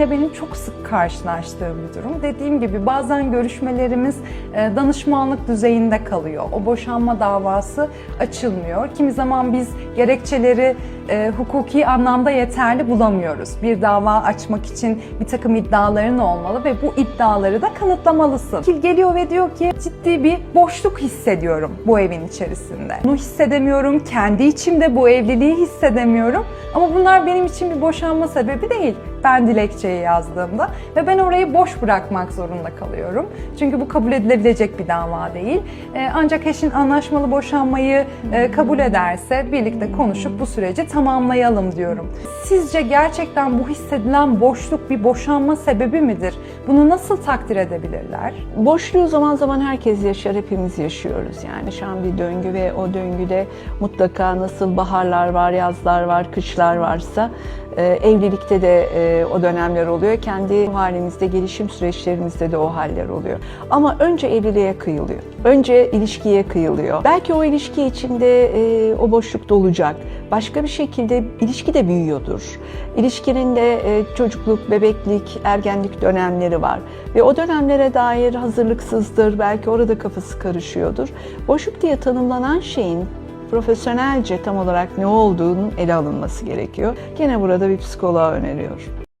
Benim çok sık karşılaştığım bir durum. Dediğim gibi bazen görüşmelerimiz e, danışmanlık düzeyinde kalıyor. O boşanma davası açılmıyor. Kimi zaman biz gerekçeleri e, hukuki anlamda yeterli bulamıyoruz. Bir dava açmak için bir takım iddiaların olmalı ve bu iddiaları da kanıtlamalısın. Vekil geliyor ve diyor ki ciddi bir boşluk hissediyorum bu evin içerisinde. Bunu hissedemiyorum, kendi içimde bu evliliği hissedemiyorum. Ama bunlar benim için bir boşanma sebebi değil. Ben dilekçeyi yazdığımda ve ben orayı boş bırakmak zorunda kalıyorum. Çünkü bu kabul edilebilecek bir dava değil. Ee, ancak eşin anlaşmalı boşanmayı e, kabul ederse birlikte konuşup bu süreci tamamlayalım diyorum. Sizce gerçekten bu hissedilen boşluk bir boşanma sebebi midir? Bunu nasıl takdir edebilirler? Boşluğu zaman zaman herkes yaşar, hepimiz yaşıyoruz. Yani şu an bir döngü ve o döngüde mutlaka nasıl baharlar var, yazlar var, kışlar varsa evlilikte de e, o dönemler oluyor. Kendi halimizde, gelişim süreçlerimizde de o haller oluyor. Ama önce evliliğe kıyılıyor. Önce ilişkiye kıyılıyor. Belki o ilişki içinde e, o boşluk dolacak. Başka bir şekilde ilişki de büyüyordur. İlişkinin de e, çocukluk, bebeklik, ergenlik dönemleri var. Ve o dönemlere dair hazırlıksızdır, belki orada kafası karışıyordur. Boşluk diye tanımlanan şeyin profesyonelce tam olarak ne olduğunun ele alınması gerekiyor. Gene burada bir psikoloğa öneriyorum.